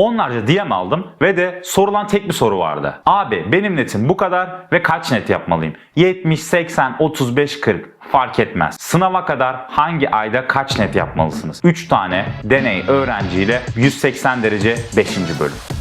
Onlarca DM aldım ve de sorulan tek bir soru vardı. Abi benim netim bu kadar ve kaç net yapmalıyım? 70, 80, 35, 40 fark etmez. Sınava kadar hangi ayda kaç net yapmalısınız? 3 tane deney öğrenciyle 180 derece 5. bölüm.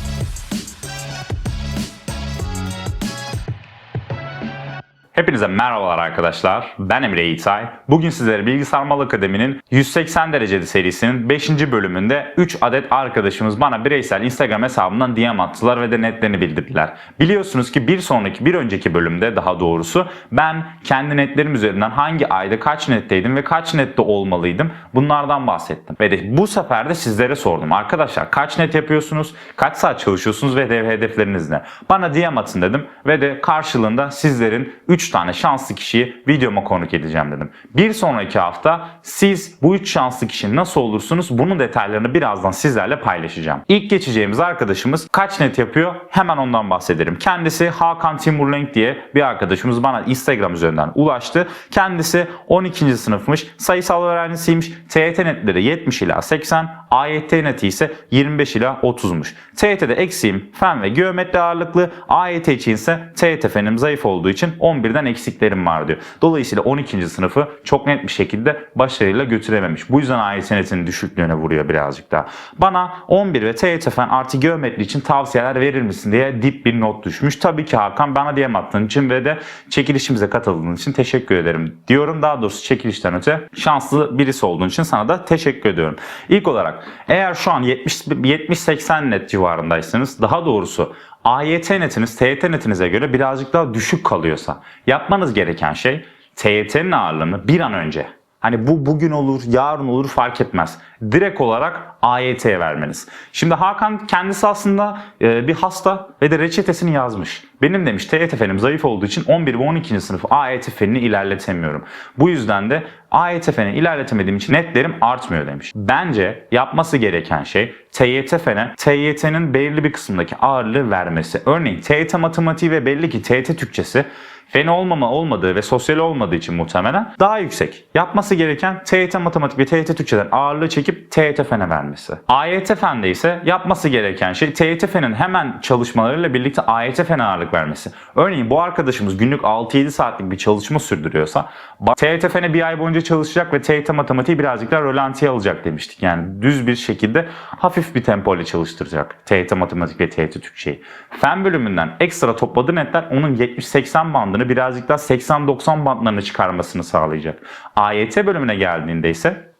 Hepinize merhabalar arkadaşlar. Ben Emre Yiğitay. Bugün sizlere Bilgisayar Mal Akademi'nin 180 dereceli serisinin 5. bölümünde 3 adet arkadaşımız bana bireysel Instagram hesabından DM attılar ve de netlerini bildirdiler. Biliyorsunuz ki bir sonraki, bir önceki bölümde daha doğrusu ben kendi netlerim üzerinden hangi ayda kaç netteydim ve kaç nette olmalıydım bunlardan bahsettim. Ve de bu sefer de sizlere sordum. Arkadaşlar kaç net yapıyorsunuz, kaç saat çalışıyorsunuz ve de hedefleriniz ne? Bana DM atın dedim ve de karşılığında sizlerin 3 tane şanslı kişiyi videoma konuk edeceğim dedim. Bir sonraki hafta siz bu 3 şanslı kişi nasıl olursunuz bunun detaylarını birazdan sizlerle paylaşacağım. İlk geçeceğimiz arkadaşımız kaç net yapıyor hemen ondan bahsederim. Kendisi Hakan Timurlenk diye bir arkadaşımız bana Instagram üzerinden ulaştı. Kendisi 12. sınıfmış, sayısal öğrencisiymiş. TYT netleri 70 ila 80, AYT neti ise 25 ila 30'muş. TYT'de eksiğim fen ve geometri ağırlıklı, AYT için ise TYT fenim zayıf olduğu için 11'den eksiklerim var diyor. Dolayısıyla 12. sınıfı çok net bir şekilde başarıyla götürememiş. Bu yüzden AYT netinin düşüklüğüne vuruyor birazcık daha. Bana 11 ve TYT fen artı geometri için tavsiyeler verir misin diye dip bir not düşmüş. Tabii ki Hakan bana DM attığın için ve de çekilişimize katıldığın için teşekkür ederim diyorum. Daha doğrusu çekilişten öte şanslı birisi olduğun için sana da teşekkür ediyorum. İlk olarak eğer şu an 70-80 net civarındaysanız daha doğrusu AYT netiniz TYT netinize göre birazcık daha düşük kalıyorsa yapmanız gereken şey TYT'nin ağırlığını bir an önce Hani bu bugün olur, yarın olur fark etmez. Direkt olarak AYT'ye vermeniz. Şimdi Hakan kendisi aslında e, bir hasta ve de reçetesini yazmış. Benim demiş TYT fenim zayıf olduğu için 11 ve 12. sınıf AYT fenini ilerletemiyorum. Bu yüzden de AYT feni ilerletemediğim için netlerim artmıyor demiş. Bence yapması gereken şey TYT fene TYT'nin belirli bir kısmındaki ağırlığı vermesi. Örneğin TYT matematiği ve belli ki TYT Türkçesi fen olmama olmadığı ve sosyal olmadığı için muhtemelen daha yüksek. Yapması gereken TYT matematik ve TYT Türkçeden ağırlığı çekip TYT fene vermesi. AYT fende ise yapması gereken şey TYT fenin hemen çalışmalarıyla birlikte AYT fene ağırlık vermesi. Örneğin bu arkadaşımız günlük 6-7 saatlik bir çalışma sürdürüyorsa TYT fene bir ay boyunca çalışacak ve TYT matematiği birazcık daha rölantiye alacak demiştik. Yani düz bir şekilde hafif bir tempo ile çalıştıracak TYT matematik ve TYT Türkçeyi. Fen bölümünden ekstra topladığı netler onun 70-80 bandını birazcık daha 80-90 bandlarını çıkarmasını sağlayacak. AYT bölümüne geldiğinde ise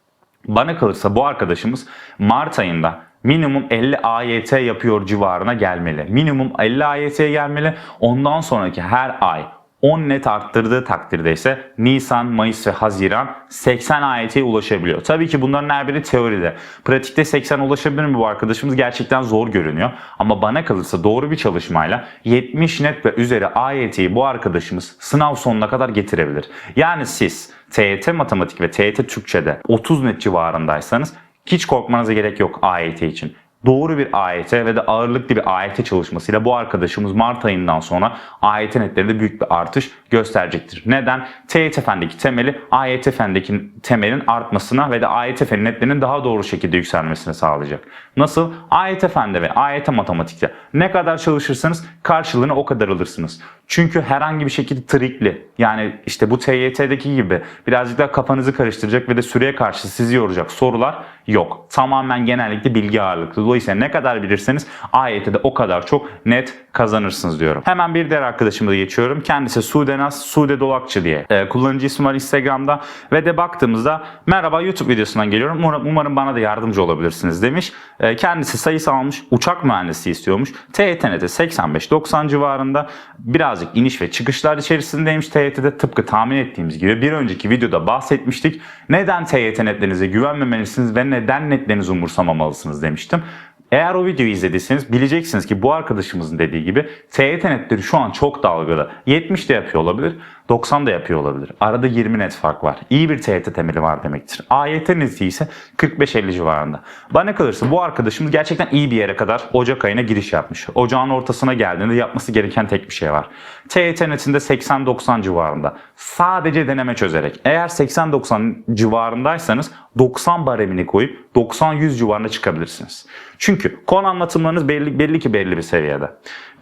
bana kalırsa bu arkadaşımız Mart ayında minimum 50 AYT yapıyor civarına gelmeli. Minimum 50 AYT'ye gelmeli. Ondan sonraki her ay 10 net arttırdığı takdirde ise Nisan, Mayıs ve Haziran 80 AYT'ye ulaşabiliyor. Tabii ki bunların her biri teoride. Pratikte 80 ulaşabilir mi bu arkadaşımız gerçekten zor görünüyor. Ama bana kalırsa doğru bir çalışmayla 70 net ve üzeri AYT'yi bu arkadaşımız sınav sonuna kadar getirebilir. Yani siz TYT matematik ve TYT Türkçe'de 30 net civarındaysanız hiç korkmanıza gerek yok AYT için doğru bir AYT ve de ağırlıklı bir AYT çalışmasıyla bu arkadaşımız Mart ayından sonra AYT netlerinde büyük bir artış gösterecektir. Neden? TYT fendeki temeli AYT fendeki temelin artmasına ve de AYT fen netlerinin daha doğru şekilde yükselmesine sağlayacak. Nasıl? AYT fende ve AYT matematikte ne kadar çalışırsanız karşılığını o kadar alırsınız. Çünkü herhangi bir şekilde trikli yani işte bu TYT'deki gibi birazcık daha kafanızı karıştıracak ve de süreye karşı sizi yoracak sorular yok. Tamamen genellikle bilgi ağırlıklı. Dolayısıyla ne kadar bilirseniz AYT'de o kadar çok net kazanırsınız diyorum. Hemen bir diğer arkadaşıma da geçiyorum. Kendisi Sudenaz Sude Dolakçı diye. Ee, kullanıcı ismi var Instagram'da ve de baktığımızda merhaba YouTube videosundan geliyorum. Umarım, bana da yardımcı olabilirsiniz demiş. Ee, kendisi sayısı almış. Uçak mühendisi istiyormuş. TYT'de 85-90 civarında birazcık iniş ve çıkışlar içerisindeymiş TYT'de tıpkı tahmin ettiğimiz gibi bir önceki videoda bahsetmiştik. Neden TYT netlerinize güvenmemelisiniz ve neden netlerinizi umursamamalısınız demiştim. Eğer o videoyu izlediyseniz bileceksiniz ki bu arkadaşımızın dediği gibi TYT netleri şu an çok dalgalı. 70 de yapıyor olabilir. 90 da yapıyor olabilir. Arada 20 net fark var. İyi bir TYT temeli var demektir. AYT neti ise 45-50 civarında. Bana kalırsa bu arkadaşımız gerçekten iyi bir yere kadar Ocak ayına giriş yapmış. Ocağın ortasına geldiğinde yapması gereken tek bir şey var. TYT netinde 80-90 civarında. Sadece deneme çözerek. Eğer 80-90 civarındaysanız 90 baremini koyup 90-100 civarına çıkabilirsiniz. Çünkü konu anlatımlarınız belli, belli ki belli bir seviyede.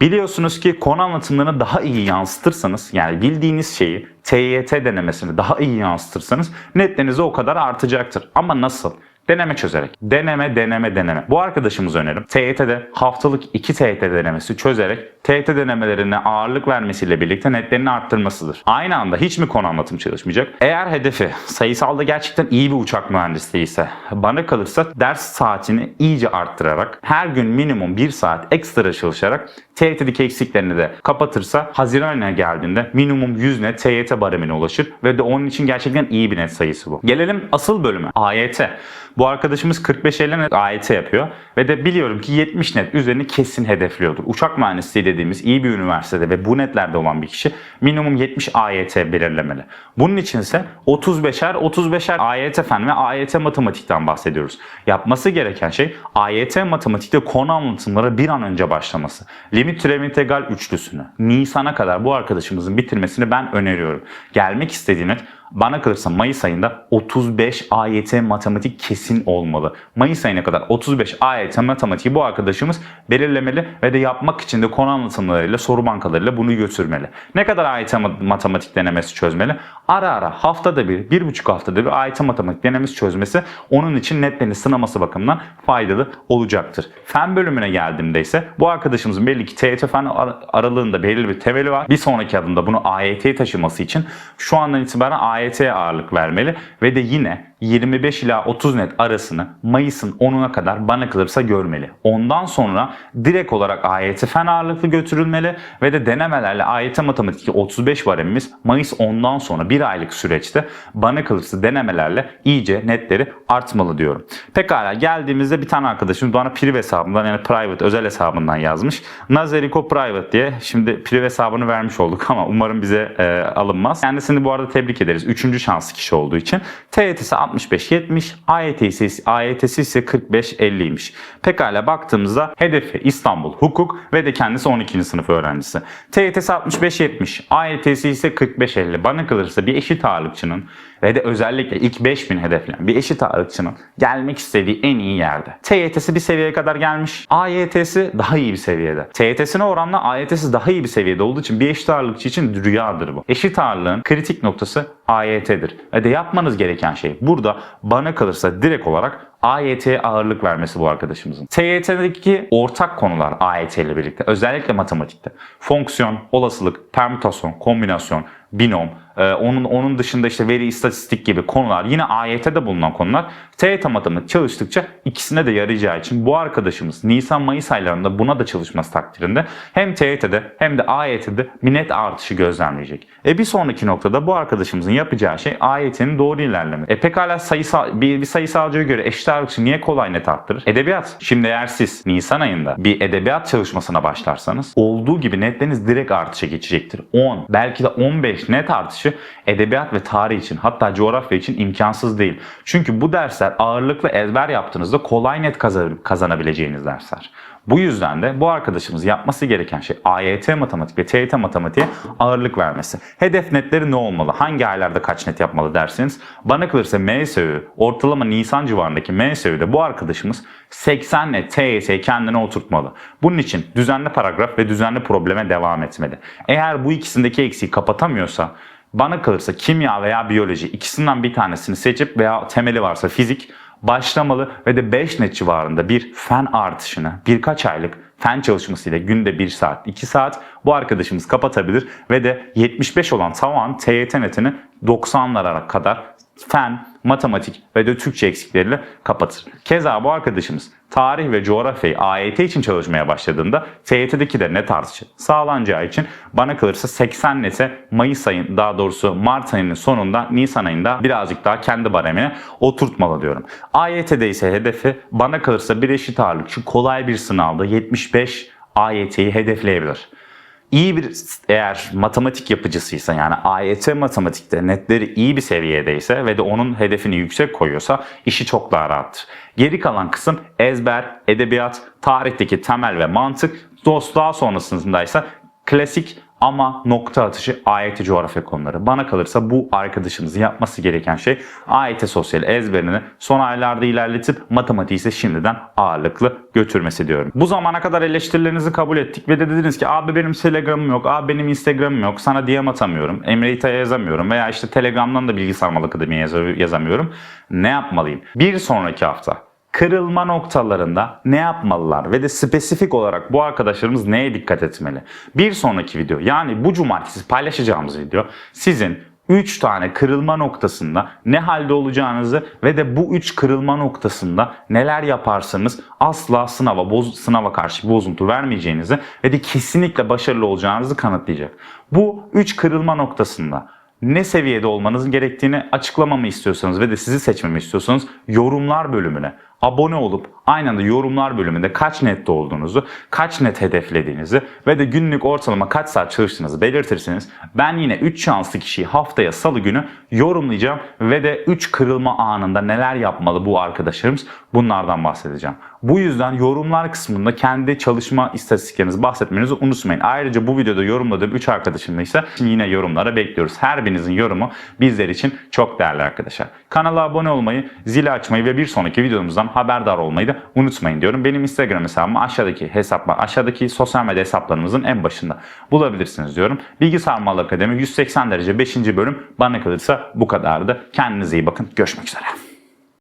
Biliyorsunuz ki konu anlatımlarını daha iyi yansıtırsanız yani bildiğiniz şeyi TYT denemesini daha iyi yansıtırsanız netleriniz o kadar artacaktır. Ama nasıl? Deneme çözerek. Deneme, deneme, deneme. Bu arkadaşımız önerim. TYT'de haftalık 2 TYT denemesi çözerek TYT denemelerine ağırlık vermesiyle birlikte netlerini arttırmasıdır. Aynı anda hiç mi konu anlatım çalışmayacak? Eğer hedefi sayısalda gerçekten iyi bir uçak mühendisliği ise bana kalırsa ders saatini iyice arttırarak her gün minimum 1 saat ekstra çalışarak TYT'deki eksiklerini de kapatırsa Haziran ayına geldiğinde minimum 100 net TYT baremine ulaşır ve de onun için gerçekten iyi bir net sayısı bu. Gelelim asıl bölüme AYT. Bu arkadaşımız 45-50 net AYT yapıyor ve de biliyorum ki 70 net üzerini kesin hedefliyordur. Uçak mühendisliği dediğimiz iyi bir üniversitede ve bu netlerde olan bir kişi minimum 70 AYT belirlemeli. Bunun için ise 35'er 35'er AYT fen ve AYT matematikten bahsediyoruz. Yapması gereken şey AYT matematikte konu anlatımları bir an önce başlaması. Limit türev integral üçlüsünü Nisan'a kadar bu arkadaşımızın bitirmesini ben öneriyorum. Gelmek istediği bana kalırsa Mayıs ayında 35 AYT matematik kesin olmalı. Mayıs ayına kadar 35 AYT matematiği bu arkadaşımız belirlemeli ve de yapmak için de konu anlatımlarıyla, soru bankalarıyla bunu götürmeli. Ne kadar AYT matematik denemesi çözmeli? Ara ara haftada bir, bir buçuk haftada bir AYT matematik denemesi çözmesi onun için netlerini sınaması bakımından faydalı olacaktır. Fen bölümüne geldiğimde ise bu arkadaşımızın belli ki TYT fen ar- aralığında belirli bir temeli var. Bir sonraki adımda bunu AYT'ye taşıması için şu andan itibaren AYT'ye ağırlık vermeli ve de yine 25 ila 30 net arasını Mayıs'ın 10'una kadar bana kalırsa görmeli. Ondan sonra direkt olarak AYT fen ağırlıklı götürülmeli ve de denemelerle AYT matematik 35 baremimiz Mayıs 10'dan sonra bir aylık süreçte bana kalırsa denemelerle iyice netleri artmalı diyorum. Pekala geldiğimizde bir tane arkadaşım bana priv hesabından yani private özel hesabından yazmış. Nazeriko private diye şimdi priv hesabını vermiş olduk ama umarım bize e, alınmaz. Kendisini bu arada tebrik ederiz. Üçüncü şanslı kişi olduğu için. TYT'si 65-70, AYT'si, AYT'si ise 45-50'ymiş. Pekala baktığımızda hedefi İstanbul Hukuk ve de kendisi 12. sınıf öğrencisi. TYT'si 65-70, AYT'si ise 45-50. Bana kalırsa bir eşit ağırlıkçının ve de özellikle ilk 5000 hedefleyen bir eşit ağırlıkçının gelmek istediği en iyi yerde. TYT'si bir seviyeye kadar gelmiş. AYT'si daha iyi bir seviyede. TYT'sine oranla AYT'si daha iyi bir seviyede olduğu için bir eşit ağırlıkçı için rüyadır bu. Eşit ağırlığın kritik noktası AYT'dir. Ve de yapmanız gereken şey burada bana kalırsa direkt olarak AYT'ye ağırlık vermesi bu arkadaşımızın. TYT'deki ortak konular AYT ile birlikte özellikle matematikte fonksiyon, olasılık, permütasyon, kombinasyon, binom, ee, onun onun dışında işte veri istatistik gibi konular yine AYT'de bulunan konular TYT matematik çalıştıkça ikisine de yarayacağı için bu arkadaşımız Nisan-Mayıs aylarında buna da çalışması takdirinde hem TYT'de hem de AYT'de bir net artışı gözlemleyecek. E bir sonraki noktada bu arkadaşımızın yapacağı şey AYT'nin doğru ilerleme. E pekala sayısal, bir, bir sayısalcıya göre eşit ağırlıkçı niye kolay net arttırır? Edebiyat. Şimdi eğer siz Nisan ayında bir edebiyat çalışmasına başlarsanız olduğu gibi netleriniz direkt artışa geçecektir. 10 belki de 15 net artışı edebiyat ve tarih için hatta coğrafya için imkansız değil. Çünkü bu dersler ağırlıklı ezber yaptığınızda kolay net kazan- kazanabileceğiniz dersler. Bu yüzden de bu arkadaşımız yapması gereken şey AYT matematik ve TYT matematiğe ağırlık vermesi. Hedef netleri ne olmalı? Hangi aylarda kaç net yapmalı dersiniz? Bana kalırsa MSÖ, ortalama Nisan civarındaki MSÖ'de bu arkadaşımız 80 net TYT'yi kendine oturtmalı. Bunun için düzenli paragraf ve düzenli probleme devam etmeli. Eğer bu ikisindeki eksiği kapatamıyorsa bana kalırsa kimya veya biyoloji ikisinden bir tanesini seçip veya temeli varsa fizik başlamalı ve de 5 net civarında bir fen artışını birkaç aylık fen çalışmasıyla günde 1 saat 2 saat bu arkadaşımız kapatabilir ve de 75 olan tavan TYT netini 90'lara kadar fen, matematik ve de Türkçe eksikleriyle kapatır. Keza bu arkadaşımız tarih ve coğrafyayı AYT için çalışmaya başladığında TYT'deki de net artışı sağlanacağı için bana kalırsa 80 nete Mayıs ayın daha doğrusu Mart ayının sonunda Nisan ayında birazcık daha kendi baremine oturtmalı diyorum. AYT'de ise hedefi bana kalırsa bir eşit ağırlıkçı kolay bir sınavda 75 AYT'yi hedefleyebilir. İyi bir eğer matematik yapıcısıysa yani AYT matematikte netleri iyi bir seviyedeyse ve de onun hedefini yüksek koyuyorsa işi çok daha rahattır. Geri kalan kısım ezber, edebiyat, tarihteki temel ve mantık, dost daha sonrasındaysa klasik ama nokta atışı AYT coğrafya konuları. Bana kalırsa bu arkadaşınızın yapması gereken şey AYT sosyal ezberini son aylarda ilerletip matematiği ise şimdiden ağırlıklı götürmesi diyorum. Bu zamana kadar eleştirilerinizi kabul ettik ve de dediniz ki abi benim Telegram'ım yok, abi benim Instagram'ım yok, sana DM atamıyorum, Emre İta'ya yazamıyorum veya işte Telegram'dan da Bilgisayar Mal Akademi'ye yaz- yazamıyorum. Ne yapmalıyım? Bir sonraki hafta kırılma noktalarında ne yapmalılar ve de spesifik olarak bu arkadaşlarımız neye dikkat etmeli? Bir sonraki video yani bu cumartesi paylaşacağımız video sizin 3 tane kırılma noktasında ne halde olacağınızı ve de bu 3 kırılma noktasında neler yaparsanız asla sınava boz, sınava karşı bozuntu vermeyeceğinizi ve de kesinlikle başarılı olacağınızı kanıtlayacak. Bu 3 kırılma noktasında ne seviyede olmanız gerektiğini açıklamamı istiyorsanız ve de sizi seçmemi istiyorsanız yorumlar bölümüne abone olup aynı anda yorumlar bölümünde kaç nette olduğunuzu, kaç net hedeflediğinizi ve de günlük ortalama kaç saat çalıştığınızı belirtirseniz ben yine 3 şanslı kişiyi haftaya salı günü yorumlayacağım ve de 3 kırılma anında neler yapmalı bu arkadaşlarımız bunlardan bahsedeceğim. Bu yüzden yorumlar kısmında kendi çalışma istatistiklerinizi bahsetmenizi unutmayın. Ayrıca bu videoda yorumladığım 3 arkadaşımla ise yine yorumlara bekliyoruz. Her birinizin yorumu bizler için çok değerli arkadaşlar. Kanala abone olmayı, zili açmayı ve bir sonraki videomuzdan haberdar olmayı da unutmayın diyorum. Benim Instagram hesabımı aşağıdaki hesaplar, aşağıdaki sosyal medya hesaplarımızın en başında bulabilirsiniz diyorum. Bilgisayar Mal Akademi 180 derece 5. bölüm bana kalırsa bu kadardı. Kendinize iyi bakın. Görüşmek üzere.